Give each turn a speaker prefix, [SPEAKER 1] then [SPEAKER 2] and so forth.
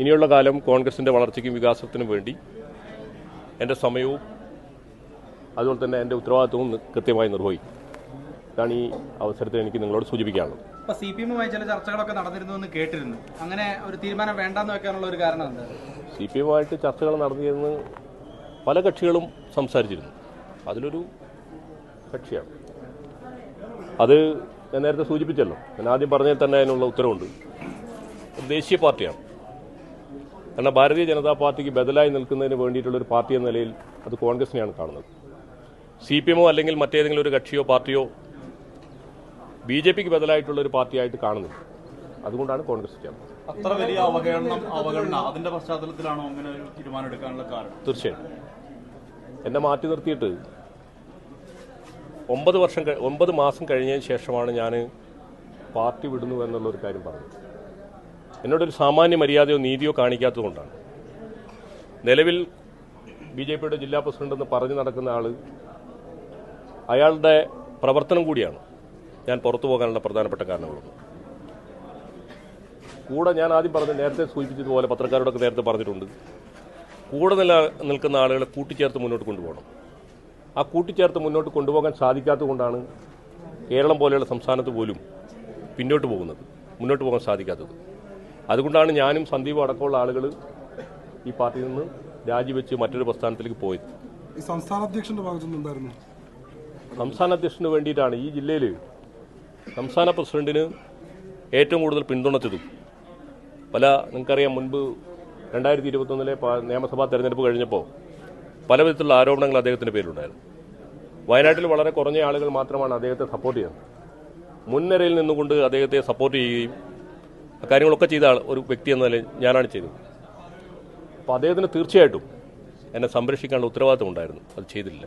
[SPEAKER 1] ഇനിയുള്ള കാലം കോൺഗ്രസിന്റെ വളർച്ചയ്ക്കും വികാസത്തിനും വേണ്ടി എന്റെ സമയവും അതുപോലെ തന്നെ എന്റെ ഉത്തരവാദിത്വവും കൃത്യമായി നിർവഹിക്കും. ഇതാണ് ഈ അവസരത്തിൽ എനിക്ക് നിങ്ങളോട് സൂചിപ്പിക്കാനുള്ളത്.
[SPEAKER 2] ഇപ്പൊ സി പി എമ്മുമായി ചില ചർച്ചകളൊക്കെ നടന്നിരുന്നു എന്ന് കേട്ടിരുന്നു. അങ്ങനെ ഒരു തീരുമാനം വേണ്ടെന്ന് വെക്കാനുള്ള ഒരു കാരണം എന്താ?
[SPEAKER 1] സി പി എമ്മുമായിട്ട് ചർച്ചകൾ നടന്നിരുന്ന് പല കക്ഷികളും സംസാരിച്ചിരുന്നു. അതിലൊരു കക്ഷിയാണ്. അത് ഞാൻ നേരത്തെ സൂചിപ്പിച്ചല്ലോ. ഞാൻ ആദ്യം പറഞ്ഞതിൽ തന്നെ അതിനുള്ള ഉത്തരവുണ്ട്. ദേശീയ പാർട്ടിയാണ്. കാരണം ഭാരതീയ ജനതാ പാർട്ടിക്ക് ബദലായി നിൽക്കുന്നതിന് വേണ്ടിയിട്ടുള്ള ഒരു പാർട്ടി എന്ന നിലയിൽ അത് കോൺഗ്രസിനെയാണ് കാണുന്നത്. സി പി എമ്മോ അല്ലെങ്കിൽ മറ്റേതെങ്കിലും ഒരു കക്ഷിയോ പാർട്ടിയോ ബി ജെ പിക്ക് ബദലായിട്ടുള്ള ഒരു പാർട്ടിയായിട്ട് കാണുന്നില്ല. അതുകൊണ്ടാണ് കോൺഗ്രസ് ചേർന്നത്.
[SPEAKER 3] അത്ര വലിയ അവഗണനം അവഗണന അതിന്റെ പശ്ചാത്തലത്തിലാണോ അങ്ങനെ ഒരു തീരുമാനം എടുക്കാനുള്ള കാരണം?
[SPEAKER 1] തീർച്ചയായും. എന്നെ മാറ്റി നിർത്തിയിട്ട് ഒമ്പത് വർഷം ഒമ്പത് മാസം കഴിഞ്ഞതിന് ശേഷമാണ് ഞാൻ പാർട്ടി വിടുന്നു എന്നുള്ളൊരു കാര്യം പറഞ്ഞത്. എന്നോടൊരു സാമാന്യ മര്യാദയോ നീതിയോ കാണിക്കാത്തതുകൊണ്ടാണ് നിലവിൽ ബി ജെ പിയുടെ ജില്ലാ പ്രസിഡന്റ് എന്ന് പറഞ്ഞു നടക്കുന്ന ആൾ അയാളുടെ പ്രവർത്തനം കൂടിയാണ്. ഞാൻ പുറത്തു പോകാനുള്ള പ്രധാനപ്പെട്ട കാരണങ്ങളൊന്നും. കൂടെ ഞാൻ ആദ്യം പറഞ്ഞ നേരത്തെ സൂചിപ്പിച്ചതുപോലെ പത്രക്കാരോടൊക്കെ നേരത്തെ പറഞ്ഞിട്ടുണ്ട്. കൂടെ നില നിൽക്കുന്ന ആളുകളെ കൂട്ടിച്ചേർത്ത് മുന്നോട്ട് കൊണ്ടുപോകണം. ആ കൂട്ടിച്ചേർത്ത് മുന്നോട്ട് കൊണ്ടുപോകാൻ സാധിക്കാത്തതുകൊണ്ടാണ് കേരളം പോലെയുള്ള സംസ്ഥാനത്ത് പോലും പിന്നോട്ട് പോകുന്നത് മുന്നോട്ട് പോകാൻ സാധിക്കാത്തത്. അതുകൊണ്ടാണ് ഞാനും സന്ദീപും അടക്കമുള്ള ആളുകൾ ഈ പാർട്ടിയിൽ നിന്ന് രാജിവെച്ച് മറ്റൊരു പ്രസ്ഥാനത്തിലേക്ക് പോയത്.
[SPEAKER 4] ഈ സംസ്ഥാന അധ്യക്ഷന്റെ
[SPEAKER 1] സംസ്ഥാന അധ്യക്ഷന് വേണ്ടിയിട്ടാണ് ഈ ജില്ലയിൽ സംസ്ഥാന പ്രസിഡന്റിന് ഏറ്റവും കൂടുതൽ പിന്തുണച്ചതും. പല നിങ്ങൾക്കറിയാം മുൻപ് രണ്ടായിരത്തി ഇരുപത്തൊന്നിലെ നിയമസഭാ തെരഞ്ഞെടുപ്പ് കഴിഞ്ഞപ്പോൾ പല വിധത്തിലുള്ള ആരോപണങ്ങൾ അദ്ദേഹത്തിന്റെ പേരിലുണ്ടായിരുന്നു. വയനാട്ടിൽ വളരെ കുറഞ്ഞ ആളുകൾ മാത്രമാണ് അദ്ദേഹത്തെ സപ്പോർട്ട് ചെയ്യുന്നത്. മുൻനിരയിൽ നിന്നുകൊണ്ട് അദ്ദേഹത്തെ സപ്പോർട്ട് ചെയ്യുകയും കാര്യങ്ങളൊക്കെ ചെയ്ത ആൾ ഒരു വ്യക്തി എന്ന നിലയിൽ ഞാനാണ് ചെയ്തത്. അപ്പോൾ അദ്ദേഹത്തിന് തീർച്ചയായിട്ടും എന്നെ സംരക്ഷിക്കാനുള്ള ഉത്തരവാദിത്തം ഉണ്ടായിരുന്നു. അത് ചെയ്തില്ല.